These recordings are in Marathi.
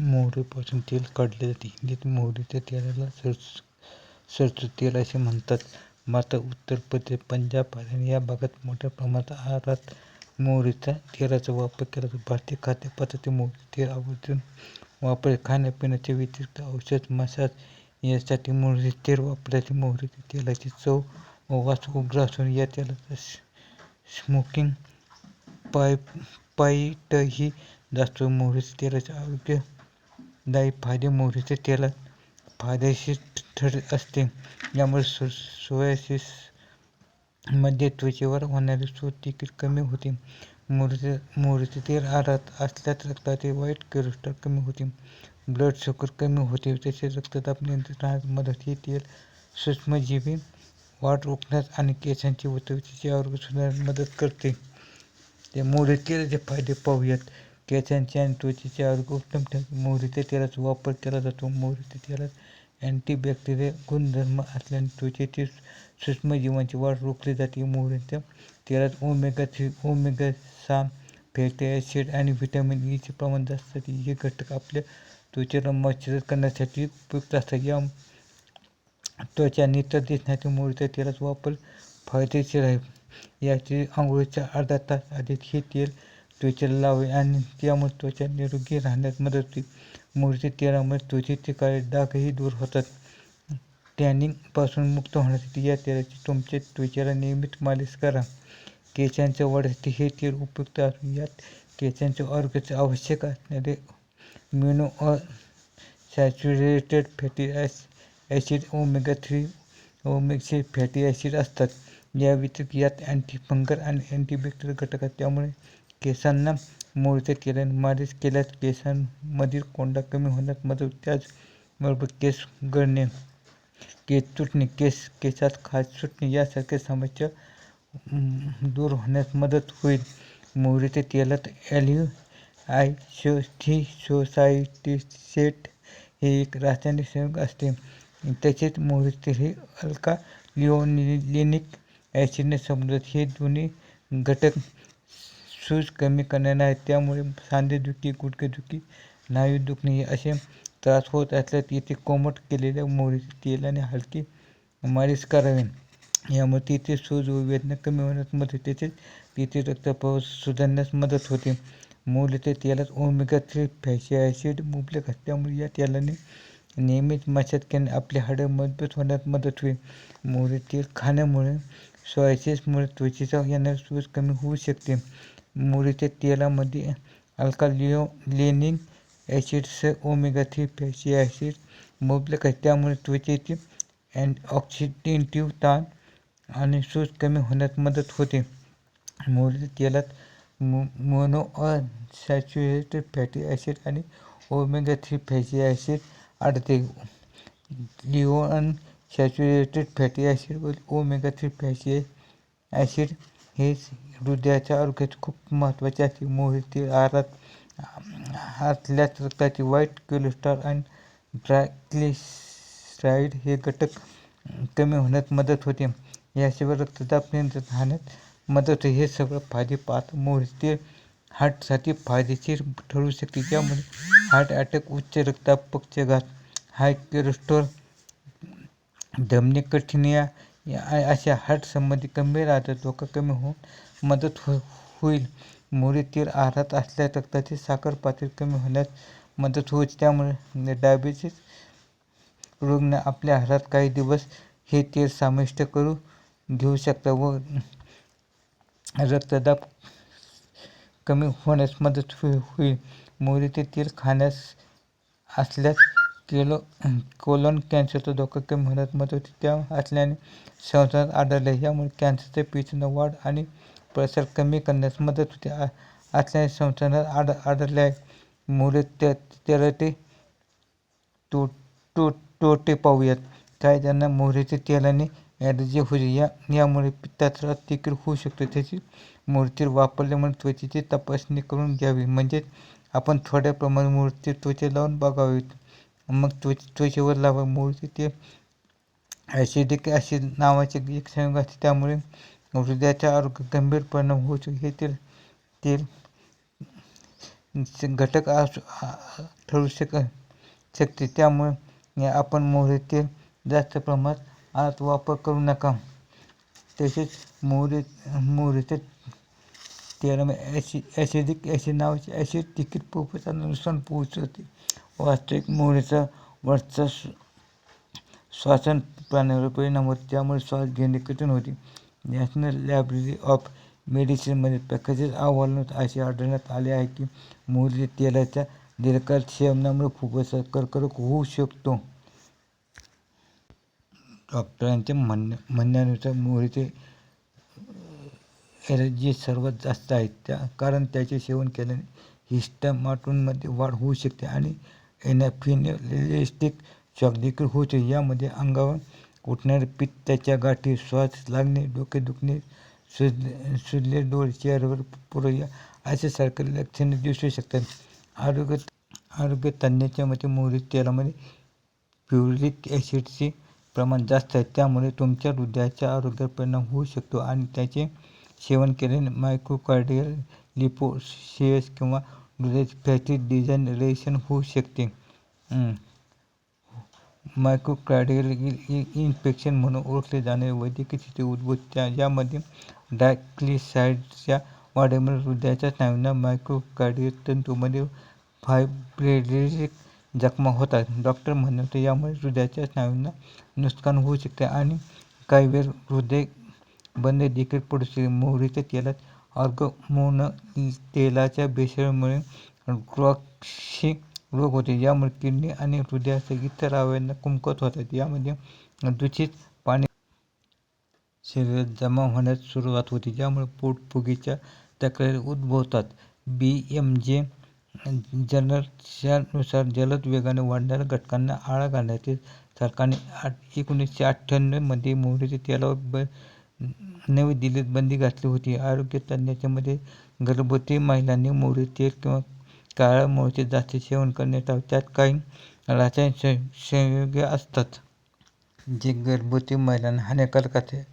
मोहरीपासून तेल काढले जाते. हिंदीत मोहरीच्या तेलाला सरसो तेल असे म्हणतात. मात्र उत्तर प्रदेश, पंजाब, हरियाणा या भागात मोठ्या प्रमाणात आहारात मोहरीच्या तेलाचा वापर केला जातो. भारतीय खाद्यपदार्थात मोहरीचे तेल आवर्जून वापरले खाण्यापिण्याच्या व्यतिरिक्त औषध, मसाज यासाठी मोहरीचे तेल वापरले जाते. मोहरीच्या तेलाची चव व वास उग्र असून या तेलाचा स्मोकिंग पॉईंटही जास्त मोहरीच्या तेलाचे आरोग्य दायी फायदे मोहरीच्या तेलात फायदेशीर ठरत असते. यामुळे सोरायसिसमध्ये त्वचेवर होणारे सूज देखील कमी होते. मोहरीचे तेल आहारात असल्यास रक्तातील वाईट कोलेस्ट्रॉल कमी होते, ब्लड शुगर कमी होते तसेच रक्तदाब नियंत्रणात राहण्यास मदत हे तेल सूक्ष्मजीवी वाढ रोखण्यास आणि केसांची व त्वचेचे आरोग्य सुधारण्यास मदत करते. ते मोहरीच्या तेलाचे फायदे पाहूयात. केसांचे आणि त्वचेचे आरोग्य उत्तम मोहरीच्या तेलाचा वापर केला जातो. मोहरीच्या तेलात अँटीबॅक्टेरिया गुणधर्म असल्याने त्वचेतील सूक्ष्मजीवांची वाढ रोखली जाते. मोहरीच्या तेलात ओमेगा थ्री, ओमेगा सहा फॅटी ॲसिड आणि व्हिटॅमिन ईचे e प्रमाण जास्त असते. हे घटक आपल्या त्वचेला मॉइश्चराइज करण्यासाठी उपयुक्त असतात. त्वचा नितर दिसण्यासाठी मोहरीच्या तेलाचा वापर फायदेशीर आहे. याचे आंघोळीच्या अर्धा तास आधी हे तेल त्वचेला लावे आणि त्यामुळे त्वचा निरोगी राहण्यास मदत होते. मोहरीच्या तेलामुळे म्हणजे त्वचेचे काळे डागही दूर होतात. टॅनिंगपासून मुक्त होण्यासाठी या तेलाची तुमच्या त्वचेला नियमित मालिश करा. केसांच्या वाढीसाठी हे तेल उपयुक्त असून यात केसांच्या आरोग्याचे आवश्यक असणारे monounsaturated fatty acid, omega three, omega fatty acid असतात. या व्यतिरिक्त यात अँटीफंगर आणि अँटीबॅक्टेरियल घटक असतात. त्यामुळे केसांना मोहरीच्या तेलाने मालिश केल्यास केसांमधील कोंडा कमी होण्यास मदत त्याचबरोबर केस गळणे, केस तुटणे, केस केसात खाज सुटणे यासारख्या समस्या दूर होण्यास मदत होईल. मोहरीच्या तेलात ॲल्युमिन सोसायटीसेट हे एक रासायनिक संयुग असते. तसेच मोहरीचे तेल हे अल्का लिओनिलिनिक ॲसिडने समृद्ध हे दोन्ही घटक सूज कमी करणारे आहेत. त्यामुळे सांधेदुखी, गुडघेदुखी, स्नायू दुखणे असे त्रास होत असल्यास येथे कोमट केलेल्या मोहरीच्या तेलाने हलकी मालिश करावी. यामुळे तिथे सूज व वेदना कमी होण्यास मदत होते. तसेच तेथील रक्तप्रवाह सुधारण्यास मदत होते. मोहरीच्या तेलात ओमेगा थ्री फॅटी ॲसिड मुबलक असल्यामुळे या तेलाने नियमित मसाज केल्याने आपले हाडं मजबूत होण्यास मदत होईल. मोहरी तेल खाण्यामुळे सोरायसिस त्वचेचा यांना सूज कमी होऊ शकते. मोहरीच्या तेलामध्ये alpha Lenin acids omega three fatty acid मुबलक आहे त्यामुळे त्वचेतील ऑक्सिडेटिव्ह ताण आणि सूज कमी होण्यास मदत होते. मोहरीच्या तेलात मोनोअनसॅच्युरेटेड फॅटी ॲसिड आणि ओमेगा थ्री फॅटी ॲसिड आढळते. सॅच्युरेटेड फॅटी ॲसिड व ओमेगा थ्री फॅटी ॲसिड हे हृदयाच्या आरोग्यात खूप महत्त्वाचे असते. मोहरीतील आहारात आतल्याच रक्ताचे वाईट कोलेस्ट्रॉल आणि ट्रायग्लिसराईड हे घटक कमी होण्यात मदत होते. याशिवाय रक्तदाब नियंत्रित राहण्यात मदत होते. हे सगळं फायदे पाहत मोहरीतील हार्टसाठी फायदेशीर ठरू शकते. ज्यामुळे हार्ट अटॅक, उच्च रक्ताब पक्षघात हाय कोलेस्ट्रॉल धमनी गाठणे अशा हार्ट संबंधी गंभीर आजारांचा धोका कमी होऊन मदत हो होईल. मोहरीचे तेल आहारात असल्यास रक्तातील साखर पातळी कमी होण्यास मदत होईल त्यामुळे डायबिटीस रुग्ण आपल्या आहारात काही दिवस हे तेल समाविष्ट करून घेऊ शकतात व रक्तदाब कमी होण्यास मदत हो- होईल. मोहरीचे तेल खाण्यास असल्यास कोलन कॅन्सरचा धोका कमी होण्यात मदत होते असल्याने संशोधनात आढळले आहे. यामुळे कॅन्सरच्या पेशींचा वाढ आणि प्रसार कमी करण्यास मदत होते असल्याने संशोधनात आढळले आहे. मोहरीच्या तेलाचे तोटे पाहूयात. काही त्यांना मोहरीच्या तेलाने ॲलर्जी होते. यामुळे पित्ताचा तिकीट होऊ शकतो. त्याची मूर्ती वापरल्यामुळे त्वचेची तपासणी करून घ्यावी. म्हणजेच आपण थोड्या प्रमाणात मूर्ती त्वचे लावून बघावे मग त्वचेवर लावा मोहरीचे तेल ॲसिडिक ॲसिड नावाचे एक संयोग असते. त्यामुळे हृदयाच्या आरोग्य गंभीर परिणाम होऊ शकतो. हे तेल घटक असू ठरू शक शकते त्यामुळे आपण मोहरी तेल जास्त प्रमाणात आत वापर करू नका तसेच मोहरी मोहरीचे तेलामध्ये ॲसि ॲसिडिक ॲसिड नावाचे ॲसिड तिकीट फुफ्फुसांना नुकसान पोहोचवते वास्तविक मोहरीचा वरचा श्वासन प्राण्यावर परिणाम होतो. त्यामुळे श्वास घेणे कठीण होते. नॅशनल लायब्ररी ऑफ मेडिसिनमध्ये प्रकाशित अहवालात असे आढळण्यात आले आहे की मोहरीच्या तेलाच्या दीर्घकाळ सेवनामुळे फुफ्फुसात कर्करोग होऊ शकतो. डॉक्टरांच्या म्हणण्या म्हणण्यानुसार मोहरीचे ॲलर्जी सर्वात जास्त आहे. त्या कारण त्याचे सेवन केल्याने हिस्टामाटोनमध्ये वाढ होऊ शकते आणि एनाफिलेस्टिक शॉक देखील होतो. यामध्ये अंगावर उठणारे पित्ताच्या गाठी श्वास लागणे डोके दुखणे सुजले सुजले डोळे चेहऱ्यावर पुरया अशासारखे लक्षणे दिसू शकतात. आरोग्य आरोग्य तज्ज्ञाच्या मते मोहरी तेलामध्ये प्युरिक ॲसिडचे प्रमाण जास्त आहे. त्यामुळे तुमच्या हृदयाच्या आरोग्यावर परिणाम होऊ शकतो आणि त्याचे सेवन केल्याने मायक्रोकार्डियल लिपोसिस किंवा हृदयाचे फॅटी डिजनरेशन होऊ शकते. मायक्रोकार्डियल इन्फेक्शन म्हणून ओळखले जाणारे वैद्यकीय स्थिती उद्भवते. यामध्ये डायक्लिसाईडच्या वाढीमुळे हृदयाच्या स्नायूंना मायक्रोकार्डियल तंतूमध्ये फायब्रोटिक जखमा होतात. डॉक्टर म्हणतात यामुळे हृदयाच्या स्नायूंना नुकसान होऊ शकते आणि काही वेळ हृदय बंद देखील पडू शकते. मोहरीच्या तेलात ऑर्गमोन तेलाच्या भेसळीमुळे क्रॉक्सची रोग होते. यामुळे किडनी आणि हृदयासह इतर अवयवांना कमकुवत होतात. यामध्ये दूषित पाणी शरीरात जमा होण्यास सुरुवात होते. ज्यामुळे पोटफुगीच्या तक्रारी उद्भवतात. बी एम जे जर्नलच्या जलद वेगाने वाढणाऱ्या घटकांना आळा घालण्यासाठी सरकारने आठ एकोणीसशे अठ्ठ्याण्णवमध्ये मोहरीच्या तेलावर ब नवी दिल्लीत बंदी घातली होती. आरोग्य तज्ज्ञाच्या मते गर्भवती महिलांनी मोहरी तेल किंवा काळ्या मोहरीचे जास्त सेवन करणे टाळावे त्यात काही रासायनिक संयुगे असतात. जे गर्भवती महिलांना हानिकारक असते.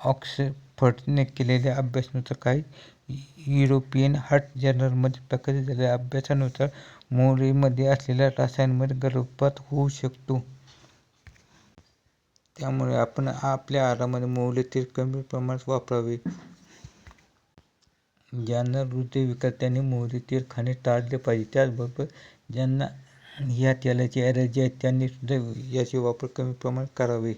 ऑक्सफर्डने केलेल्या अभ्यासानुसार काही युरोपियन हार्ट जर्नलमध्ये प्रकाशित झालेल्या अभ्यासानुसार मोहरीमध्ये असलेल्या रसायनामुळे गर्भपात होऊ शकतो. त्यामुळे आपण आपल्या आहारामध्ये मोहरी तेल कमी प्रमाणात वापरावे. ज्यांना हृदयविकार त्यांनी मोहरी तेल खाणे टाळले पाहिजे त्याचबरोबर ज्यांना ह्या तेलाची ॲलर्जी आहे त्यांनी सुद्धा याचे वापर कमी प्रमाणात करावे.